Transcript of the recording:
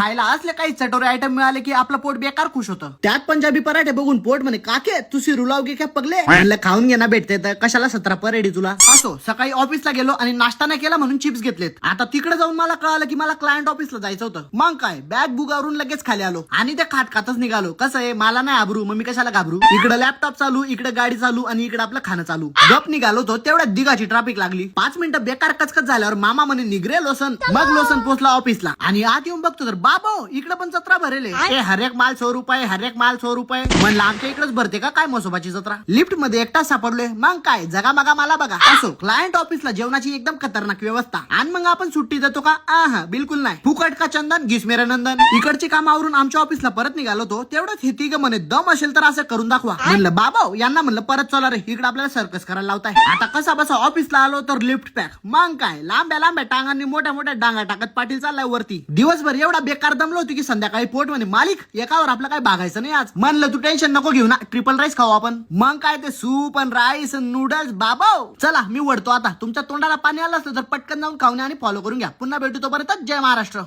खायला असले काही चटोरे आयटम मिळाले की आपलं पोट बेकार खुश होतं. त्यात पंजाबी पराठे बघून पोट म्हणे काके तू सिरू लावगे काय पगले? म्हणलं खाऊन घे ना भेटते तर. कशाला सतरा परेडी तुला? असो सकाळी ऑफिसला गेलो आणि नाश्ता नाही केला म्हणून चिप्स घेतलेत. आता तिकडे जाऊन मला कळालं की मला क्लायंट ऑफिसला जायचं होतं. मग काय बॅग बुगावरून लगेच खाली आलो आणि ते खात खातच निघालो. कसं आहे मला नाही आबरू मग मी कशाला घाबरू? इकडे लॅपटॉप चालू इकडे गाडी चालू आणि इकडे आपलं खाणं चालू. गप निघालो तो तेवढ्यात दिगाची ट्रॅफिक लागली. पाच मिनिटं बेकार कचकच झाल्यावर मामा म्हणे निघरे लोसन. मग लोसन पोहोचला ऑफिसला आणि आत येऊन बघतो तर बाबो इकडे पण जत्रा भरेले. ए हरेक माल सौ रुपये हरेक माल सौ रुपये. म्हणलं आमच्या इकडेच भरते का? काय मसोबाची जत्रा? लिफ्टमध्ये एकटाच सापडलोय. मग काय? जगा बघा मला बघा असो क्लायंट ऑफिसला जेवणाची एकदम खतरनाक व्यवस्था. आणि मग आपण सुट्टी देतो का? हा बिलकुल नाही. फुकट का चंदन? घिस मेरे नंदन. इकडचे काम आवरून आमच्या ऑफिसला परत निघालो तो तेवढंच हे तिघ म्हणे दम असेल तर असं करून दाखवा. म्हणलं बाबा यांना म्हणलं परत चला रे इकडे आपल्याला सर्कस करायला लावताय. आता कसा बसा ऑफिसला आलो तर लिफ्ट पॅक मग काय? लांब्या लांब्या टांगांनी मोठ्या मोठ्या डांगा टाकत पाटील चाललाय वरती. दिवसभर एवढा बेकार दमलो होतो की संध्याकाळी पोट म्हणे मालिक एकावर आपलं काय बघायचं नाही आज. म्हणलं तू टेन्शन नको घेऊ ना ट्रिपल राईस खाऊ आपण. मग काय ते सूप आणि राईस नूडल्स बाबा चला मी वडतो आता. तुमच्या तोंडाला पाणी आलं असलं तर पटकन जाऊन खाऊन आणि फॉलो करून घ्या. पुन्हा भेटू तोपर्यंत जय महाराष्ट्र.